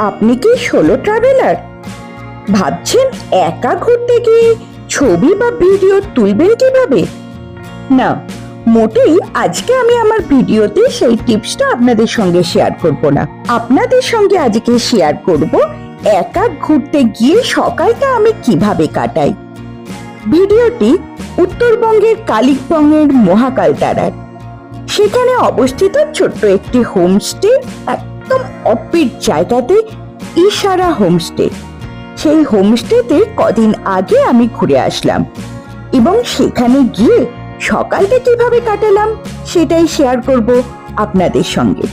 আপনি কি solo traveller ভাবছেন একা ঘুরতে গিয়ে ছবি বা ভিডিও তুলবেন কীভাবে? না, মোটেই আজকে আমি আমার ভিডিওতে সেই টিপসটা আপনাদের সঙ্গে শেয়ার করব না। আপনাদের সঙ্গে আজকে শেয়ার করব একা ঘুরতে গিয়ে সকালটা আমি কীভাবে কাটাই। ভিডিওটি উত্তরবঙ্গের কালিম্পংয়ের মহাকাল তারার সেখানে অবস্থিত ছোট্ট একটি হোমস্টে একদম অপিট জায়গাতে ইশারা হোমস্টে। সেই হোমস্টেতে কদিন আগে আমি ঘুরে আসলাম এবং সেখানে গিয়ে সকালটা কীভাবে কাটালাম সেটাই শেয়ার করব আপনাদের সঙ্গে।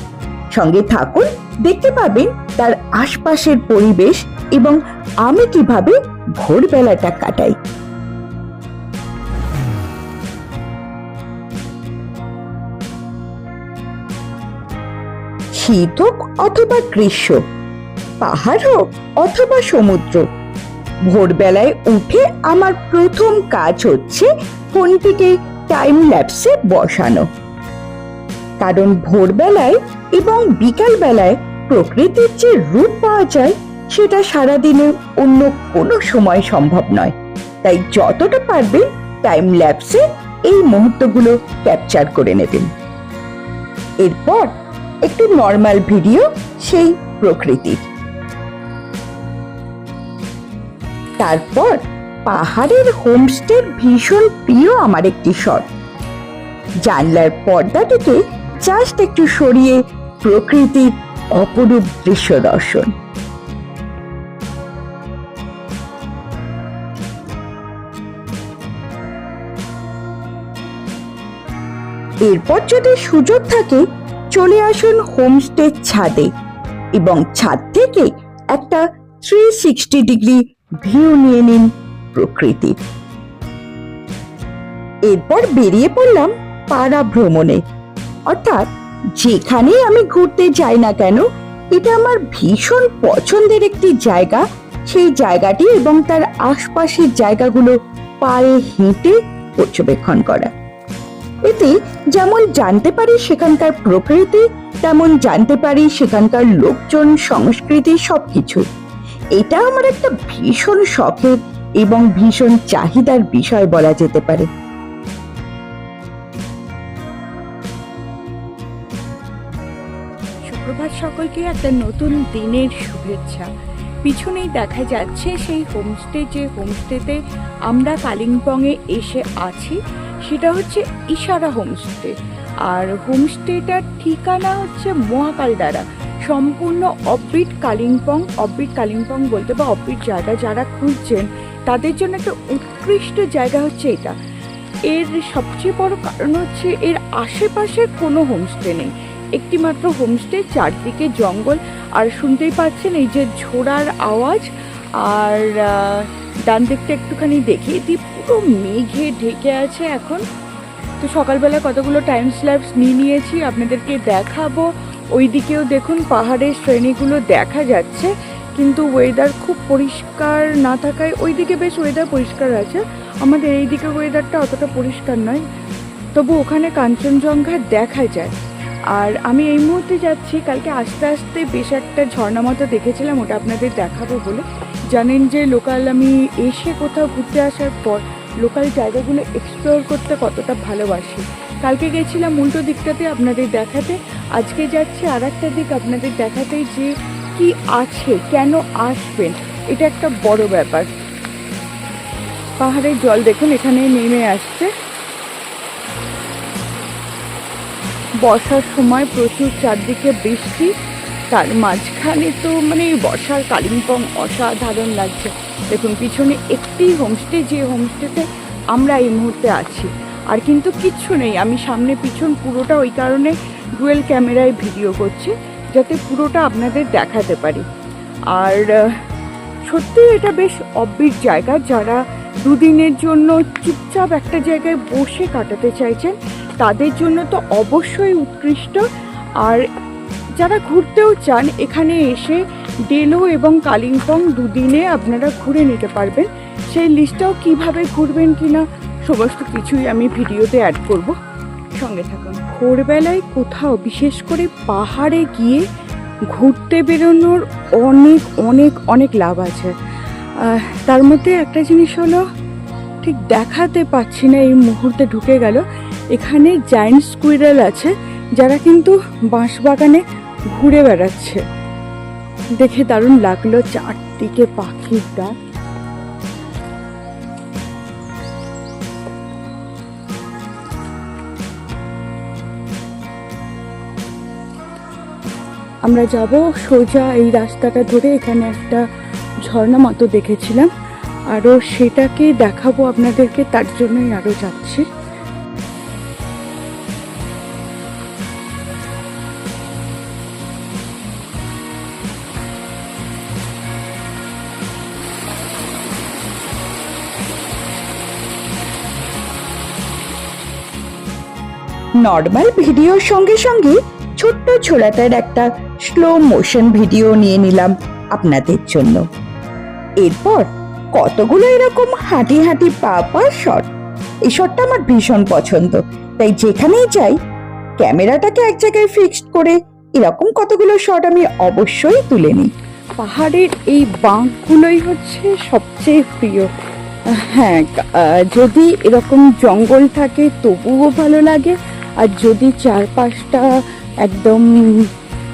সঙ্গে থাকুন, দেখতে পাবেন তার আশপাশের পরিবেশ এবং আমি কীভাবে ভোরবেলাটা কাটাই। শীত হোক অথবা গ্রীষ্ম, পাহাড় হোক অথবা সমুদ্র। ভোরবেলায় উঠে আমার প্রথম কাজ হচ্ছে ফোনটিকে টাইম ল্যাপসে বসানো। কারণ ভোরবেলায় এবং বিকাল বেলায় প্রকৃতির যে রূপ পাওয়া যায়, সেটা সারাদিনে অন্য কোনো সময় সম্ভব নয়। তাই যতটা পারবেন টাইম ল্যাপসে এই মুহূর্তগুলো ক্যাপচার করে নেবেন। এরপর একটু নর্মাল ভিডিও সেই প্রকৃতির। তারপর পাহাড়ের হোমস্টের ভীষণ প্রিয় আমার একটি শট। জানলার পর্দাটিকে জাস্ট একটু সরিয়ে প্রকৃতির অপরূপ দৃশ্য দর্শন। এরপর যদি সুযোগ থাকে চলে আসুন হোমস্টের ছাদে এবং ছাদ থেকে একটা থ্রি সিক্সটি ডিগ্রি ভিউ নিয়ে নিন প্রকৃতির এরপর বেরিয়ে পড়লাম পাড়া ভ্রমণে। অর্থাৎ যেখানেই আমি ঘুরতে যাই না কেন, এটা আমার ভীষণ পছন্দের একটি জায়গা। সেই জায়গাটি এবং তার আশপাশের জায়গাগুলো পায়ে হেঁটে পর্যবেক্ষণ করা। এতে যেমন জানতে পারি সেখানকার প্রকৃতি, তেমন জানতে পারি সেখানকার লোকজন, সংস্কৃতি, সবকিছু। এটা আমার একটা ভীষণ শখের এবং ভীষণ চাহিদার বিষয় বলা যেতে পারে। সুপ্রভাত সকলকে একটা নতুন দিনের শুভেচ্ছা। পিছনেই দেখা যাচ্ছে সেই হোমস্টে যে হোমস্টেতে আমরা কালিম্পংয়ে এসে আছি। সেটা হচ্ছে ইশারা হোমস্টে। আর হোমস্টেটার ঠিকানা হচ্ছে মহাকালদারা সম্পূর্ণ অববিট কালিম্পং অববিট কালিম্পং বলতে বা অববিট জায়গা যারা খুঁজছেন, তাদের জন্য একটা উৎকৃষ্ট জায়গা হচ্ছে এটা। এর সবচেয়ে বড় কারণ হচ্ছে এর আশেপাশে কোনো হোমস্টে নেই। একটি মাত্র হোমস্টে, চারদিকে জঙ্গল। আর শুনতেই পাচ্ছেন এই যে ঝোড়ার আওয়াজ আর ডান দিকটা একটুখানি দেখি। দিই পুরো মেঘে ঢেকে আছে এখন। তো সকালবেলা কতগুলো টাইম স্ল্যাপস নিয়ে নিয়েছি, আপনাদেরকে দেখাবো। ওই দিকেও দেখুন, পাহাড়ের শ্রেণীগুলো দেখা যাচ্ছে, কিন্তু ওয়েদার খুব পরিষ্কার না থাকায়, ওইদিকে বেশ ওয়েদার পরিষ্কার আছে। আমাদের এইদিকে ওয়েদারটা অতটা পরিষ্কার নয়। তবু ওখানে কাঞ্চনজঙ্ঘা দেখা যায়। আর আমি এই মুহূর্তে যাচ্ছি, কালকে আস্তে আস্তে বেশ একটা ঝর্ণা মতো দেখেছিলাম, ওটা আপনাদের দেখাবো বলে। জানেন যে লোকাল আমি এসে কোথাও ঘুরতে আসার পর লোকাল জায়গাগুলো এক্সপ্লোর করতে কতটা ভালোবাসি। কালকে গেছিলাম উল্টো দিকটাতে আপনাদের দেখাতে, আজকে যাচ্ছি আর একটা দিক আপনাদের দেখাতে যে কি আছে, কেন আসবেন, এটা একটা বড় ব্যাপার। পাহাড়ের জল দেখুন, এখানে নেমে আসছে। বর্ষার সময় প্রচুর চারদিকে বৃষ্টি তার মাঝখানে তো মানে বর্ষার কালিম্পং অসাধারণ লাগছে। দেখুন, পিছনে একটি হোমস্টে যে হোমস্টেতে আমরা এই মুহূর্তে আছি। আর কিন্তু কিচ্ছু নেই, আমি সামনে পিছন পুরোটা ওই কারণে ডুয়েল ক্যামেরায় ভিডিও করছি, যাতে পুরোটা আপনাদের দেখাতে পারি। আর সত্যি এটা বেশ অব্বির জায়গা, যারা দুদিনের জন্য চুপচাপ একটা জায়গায় বসে কাটাতে চাইছেন, তাদের জন্য তো অবশ্যই উৎকৃষ্ট। আর যারা ঘুরতেও চান, এখানে এসে ডেলো এবং কালিম্পং দুদিনে আপনারা ঘুরে নিতে পারবেন। সেই লিস্টটাও কীভাবে ঘুরবেন কিনা, সমস্ত কিছুই আমি ভিডিওতে অ্যাড করব। সঙ্গে থাকুন। ভোরবেলায় কোথাও বিশেষ করে পাহাড়ে গিয়ে ঘুরতে বেরোনোর অনেক অনেক অনেক লাভ আছে। তার মধ্যে একটা জিনিস হলো, ঠিক দেখাতে পাচ্ছি না, এই মুহূর্তে ঢুকে গেল। এখানে জায়েন্ট স্কুইরাল আছে। যারা কিন্তু বাঁশবাগানে ঘুরে বেড়াচ্ছে। দেখে দারুণ লাগল চারদিকে পাখির ডাক। আমরা যাব সোজা এই রাস্তাটা ধরে, এখানে একটা ঝর্ণা মতো দেখেছিলাম। আরও সেটাকে দেখাবো আপনাদেরকে, তার জন্যই আরও যাচ্ছি। নর্মাল ভিডিওর সঙ্গে সঙ্গে ছোট্ট ছোলাটার একটা স্লো মোশন ভিডিও নিয়ে নিলাম আপনাদের জন্য। এরপর কতগুলো এরকম হাঁটি হাঁটি পা পা শট এই শটটা আমার ভীষণ পছন্দ। তাই যেখানেই যাই ক্যামেরাটাকে এক জায়গায় ফিক্সড করে এরকম কতগুলো শট আমি অবশ্যই তুলে নিই। পাহাড়ের এই বাঁকগুলোই হচ্ছে সবচেয়ে প্রিয়। হ্যাঁ যদি এরকম জঙ্গল থাকে তবুও ভালো লাগে। আর যদি চারপাশটা একদম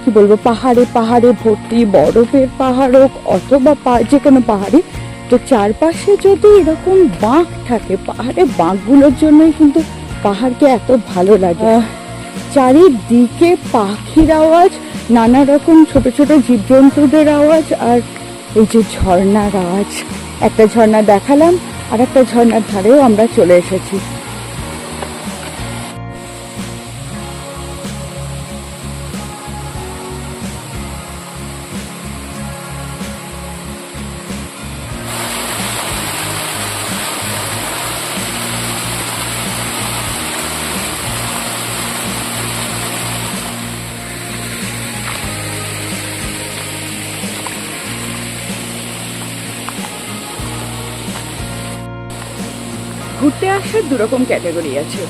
কি বলব পাহাড়ে পাহাড়ে ভর্তি বরফের পাহাড় হোক অথবা যে কোনো পাহাড়ে তো চারপাশে যদি এরকম বাঁক থাকে পাহাড়ে বাঁকগুলোর জন্যই কিন্তু পাহাড়কে এত ভালো লাগে। চারিদিকে পাখির আওয়াজ নানা রকম ছোট ছোট জীবজন্তুদের আওয়াজ আর এই যে ঝর্ণার আওয়াজ একটা ঝর্ণা দেখালাম আর একটা ঝর্ণার ধারেও আমরা চলে এসেছি। আসার দুরকম ক্যাটাগরি আছে।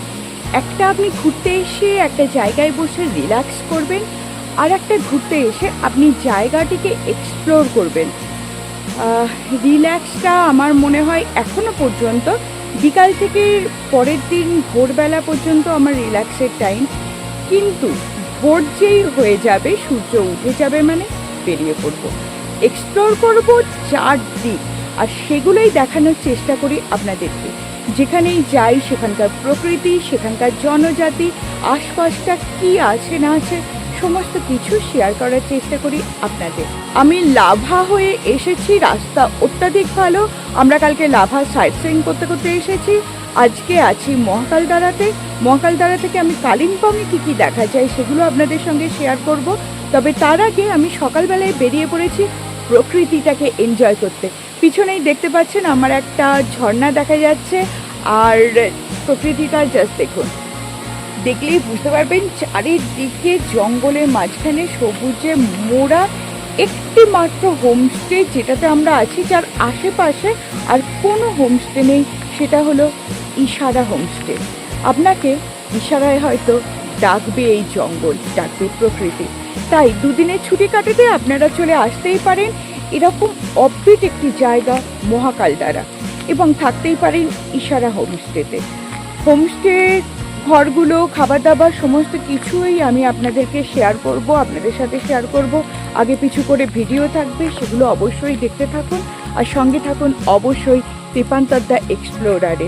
একটা আপনি ঘুরতে এসে একটা জায়গায় বসে রিল্যাক্স করবেন, আর একটা ঘুরতে এসে আপনি জায়গাটিকে এক্সপ্লোর করবেন। রিল্যাক্সটা আমার মনে হয় এখনও পর্যন্ত, বিকাল থেকে পরের দিন ভোরবেলা পর্যন্ত আমার রিল্যাক্সের টাইম কিন্তু ভোর যেই হয়ে যাবে, সূর্য উঠে যাবে মানে বেরিয়ে পড়ব। এক্সপ্লোর করব চারদিক, আর সেগুলোই দেখানোর চেষ্টা করি আপনাদেরকে। যেখানেই যাই, সেখানকার প্রকৃতি, সেখানকার জনজাতি, আশপাশটা কি আছে, না আছে, সমস্ত কিছু শেয়ার করার চেষ্টা করি আপনাদের। আমি লাভা হয়ে এসেছি, রাস্তা অত্যাধিক ভালো। আমরা কালকে লাভা সাইট সিইং করতে করতে এসেছি। আজকে আছি মহাকালদারাতে। মহাকালদারা থেকে আমি কালিম্পংয়ে কী কী দেখা যায়, সেগুলো আপনাদের সঙ্গে শেয়ার করব। তবে তার আগে আমি সকালবেলায় বেরিয়ে পড়েছি প্রকৃতিটাকে এনজয় করতে। পিছনেই দেখতে পাচ্ছেন, আমার একটা ঝর্ণা দেখা যাচ্ছে। আর প্রকৃতিটা জাস্ট দেখুন। দেখলেই বুঝতে পারবেন চারিদিকে জঙ্গলের মাঝখানে সবুজে মোড়া একটি মাত্র হোমস্টে যেটাতে আমরা আছি, যার আশেপাশে আর কোনো হোমস্টে নেই। সেটা হলো ইশারা হোমস্টে আপনাকে ইশারায় হয়তো ডাকবে এই জঙ্গল, ডাকবে প্রকৃতি। তাই দুদিনের ছুটি কাটাতে আপনারা চলে আসতেই পারেন। এরকম অফবিট একটি জায়গা মহাকাল দ্বারা। এবং থাকতেই পারেন ইশারা হোমস্টেতে। হোমস্টে ঘরগুলো খাবার দাবার সমস্ত কিছুই আমি আপনাদেরকে শেয়ার করব, আপনাদের সাথে শেয়ার করব। আগে পিছু করে ভিডিও থাকবে, সেগুলো অবশ্যই দেখতে থাকুন। আর সঙ্গে থাকুন অবশ্যই তেপান্তর দ্য এক্সপ্লোরারে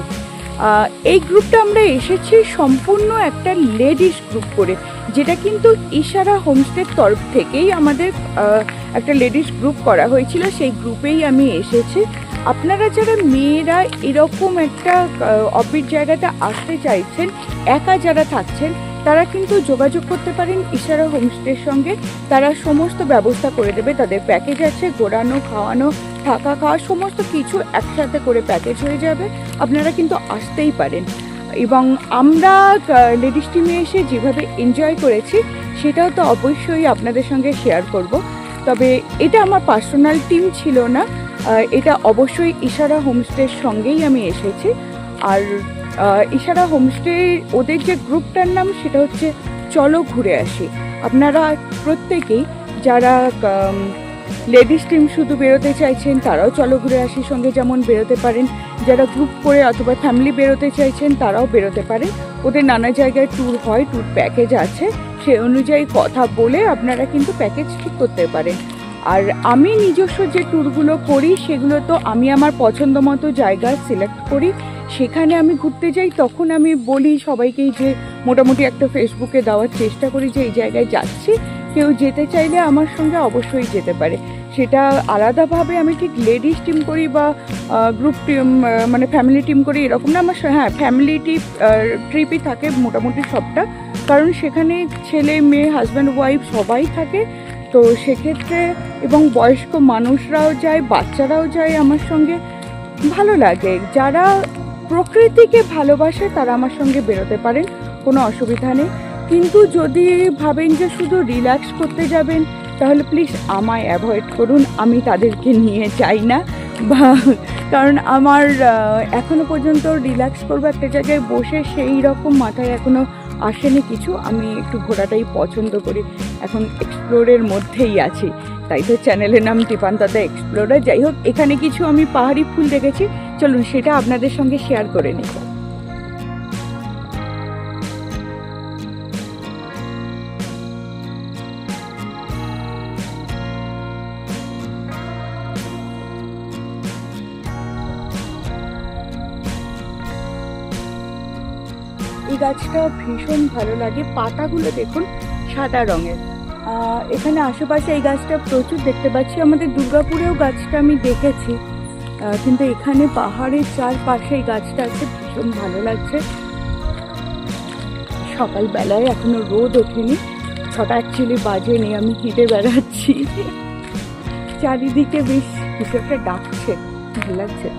এই গ্রুপটা আমরা এসেছি সম্পূর্ণ একটা লেডিস গ্রুপ করে, যেটা কিন্তু ইশারা হোমস্টের তরফ থেকেই আমাদের একটা লেডিস গ্রুপ করা হয়েছিল। সেই গ্রুপেই আমি এসেছি। আপনারা যারা মেয়েরা এরকম একটা অফিস জায়গাতে আসতে চাইছেন, একা যারা থাকছেন, তারা কিন্তু যোগাযোগ করতে পারেন ইশারা হোমস্টের সঙ্গে। তারা সমস্ত ব্যবস্থা করে দেবে, তাদের প্যাকেজ আছে ঘোরানো খাওয়ানো, থাকা, খাওয়া, সমস্ত কিছু একসাথে করে প্যাকেজ হয়ে যাবে। আপনারা কিন্তু আসতেই পারেন। এবং আমরা লেডিস টিমে এসে যেভাবে এনজয় করেছি, সেটাও তো অবশ্যই আপনাদের সঙ্গে শেয়ার করব। তবে এটা আমার পার্সোনাল টিম ছিল না। আহ, এটা অবশ্যই ইশারা হোমস্টের সঙ্গেই আমি এসেছি। আর ইশারা হোমস্টে ওদের যে গ্রুপটার নাম সেটা হচ্ছে চলো ঘুরে আসি। আপনারা প্রত্যেকেই যারা লেডিস টিম শুধু বেরোতে চাইছেন তারাও চলো ঘুরে আসি সঙ্গে যেমন বেরোতে পারেন। যারা গ্রুপ করে অথবা ফ্যামিলি বেরোতে চাইছেন তারাও বেরোতে পারেন। ওদের নানা জায়গায় ট্যুর হয় ট্যুর প্যাকেজ আছে। সে অনুযায়ী কথা বলে আপনারা কিন্তু প্যাকেজ ঠিক করতে পারেন। আর আমি নিজস্ব যে ট্যুরগুলো করি, সেগুলো তো আমি আমার পছন্দ মতো জায়গা সিলেক্ট করি। সেখানে আমি ঘুরতে যাই, তখন আমি বলি সবাইকেই যে মোটামুটি একটা ফেসবুকে দেওয়ার চেষ্টা করি যে এই জায়গায় যাচ্ছি। কেউ যেতে চাইলে আমার সঙ্গে অবশ্যই যেতে পারে। সেটা আলাদাভাবে আমি ঠিক লেডিস টিম করি বা গ্রুপ টিম মানে ফ্যামিলি টিম করি এরকম না। আমার হ্যাঁ ফ্যামিলি টিপ ট্রিপই থাকে মোটামুটি সবটা। কারণ সেখানে ছেলে, মেয়ে হাজব্যান্ড ওয়াইফ সবাই থাকে। তো সেক্ষেত্রে এবং বয়স্ক মানুষরাও যায় বাচ্চারাও যায় আমার সঙ্গে ভালো লাগে। যারা প্রকৃতিকে ভালোবাসে তারা আমার সঙ্গে বেরোতে পারেন কোনো অসুবিধা নেই। কিন্তু যদি ভাবেন যে শুধু রিল্যাক্স করতে যাবেন তাহলে প্লিজ আমায় অ্যাভয়েড করুন আমি তাদেরকে নিয়ে যাই না। বা কারণ আমার আহ, এখনও পর্যন্ত রিল্যাক্স করব একটা জায়গায় বসে সেই রকম মাথায় এখনও আসেনি কিছু, আমি একটু ঘোরাটাই পছন্দ করি। এখন এক্সপ্লোরের মধ্যেই আছি। তাই তো চ্যানেলের নাম টিপান্তাদা এক্সপ্লোরার যাই হোক, এখানে কিছু আমি পাহাড়ি ফুল দেখেছি। চলুন, সেটা আপনাদের সঙ্গে শেয়ার করে নিই। গাছটা ভীষণ ভালো লাগে। পাতাগুলো দেখুন সাদা রঙের। এখানে আশেপাশে এই গাছটা প্রচুর দেখতে পাচ্ছি। আমাদের দুর্গাপুরেও গাছটা আমি দেখেছি। কিন্তু এখানে পাহাড়ের চারপাশে এই গাছটা আছে, ভীষণ ভালো লাগছে। সকালবেলায় এখনও রোদ ওঠেনি। ছটা অ্যাকচুয়ালি বাজেনি আমি হেঁটে বেড়াচ্ছি। চারিদিকে বেশ কিছু একটা ডাকছে, ভালো লাগছে।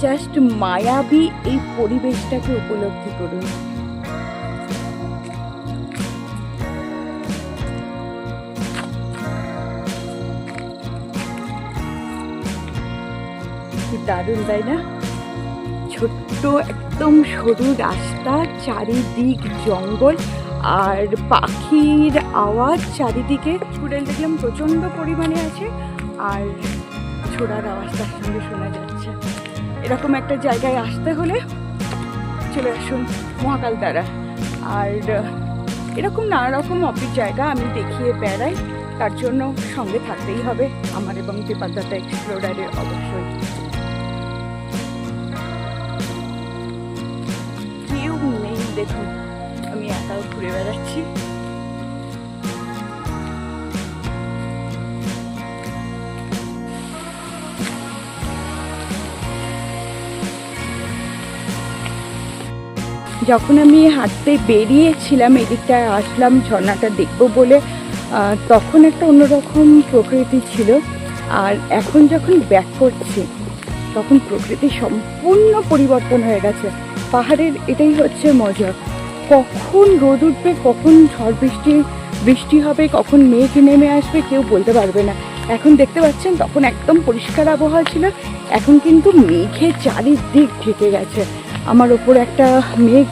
জাস্ট মায়াবী এই পরিবেশটাকে উপলব্ধি করুন। দারুণ, তাই না? ছোট্ট একদম সরু রাস্তা, চারিদিক জঙ্গল। আর পাখির আওয়াজ চারিদিকে স্টুডেন্ট দেখলাম, প্রচণ্ড পরিমাণে আছে, আর ছোড়ার আওয়াজ তার সঙ্গে শোনা যাচ্ছে। এরকম একটা জায়গায় আসতে হলে চলে আসুন মহাকাল তারা আর এরকম নানা রকম অফিস জায়গা আমি দেখিয়ে বেড়াই, তার জন্য সঙ্গে থাকতেই হবে। আমার এবং দীপান্তাতা এক্সপ্লোরারের অবশ্যই। কেউ নেই দেখুন। ঘুরে বেড়াচ্ছি। যখন আমি হাঁটতে বেরিয়েছিলাম এদিকটায় আসলাম, ঝর্ণাটা দেখব বলে তখন একটা অন্যরকম প্রকৃতি ছিল। আর এখন যখন ব্যাক করছি, তখন প্রকৃতি সম্পূর্ণ পরিবর্তন হয়ে গেছে। পাহাড়ের এটাই হচ্ছে মজা। কখন রোদ উঠবে, কখন ঝড় বৃষ্টি বৃষ্টি হবে, কখন মেঘ নেমে আসবে, কেউ বলতে পারবে না। এখন দেখতে পাচ্ছেন, তখন একদম পরিষ্কার আবহাওয়া ছিল। এখন কিন্তু মেঘে চারিদিক ঢেকে গেছে। আমার ওপর একটা মেঘ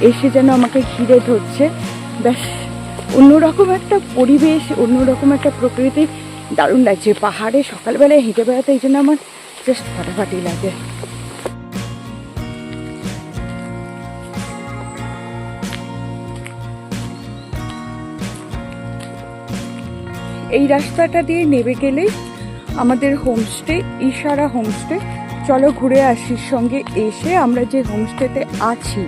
এসে যেন আমাকে ঘিরে ধরছে। ব্যাস, অন্যরকম একটা পরিবেশ, অন্যরকম একটা প্রকৃতি। দারুণ লাগছে। পাহাড়ে সকালবেলায় হেঁটে বেড়াতে এই জন্য আমার জাস্ট ফাটাফাটি লাগে। এই রাস্তাটা দিয়ে নেবে গেলেই আমাদের হোমস্টে, ইশারা হোমস্টে, চলো ঘুরে আসির সঙ্গে এসে আমরা যে হোমস্টেতে আছি।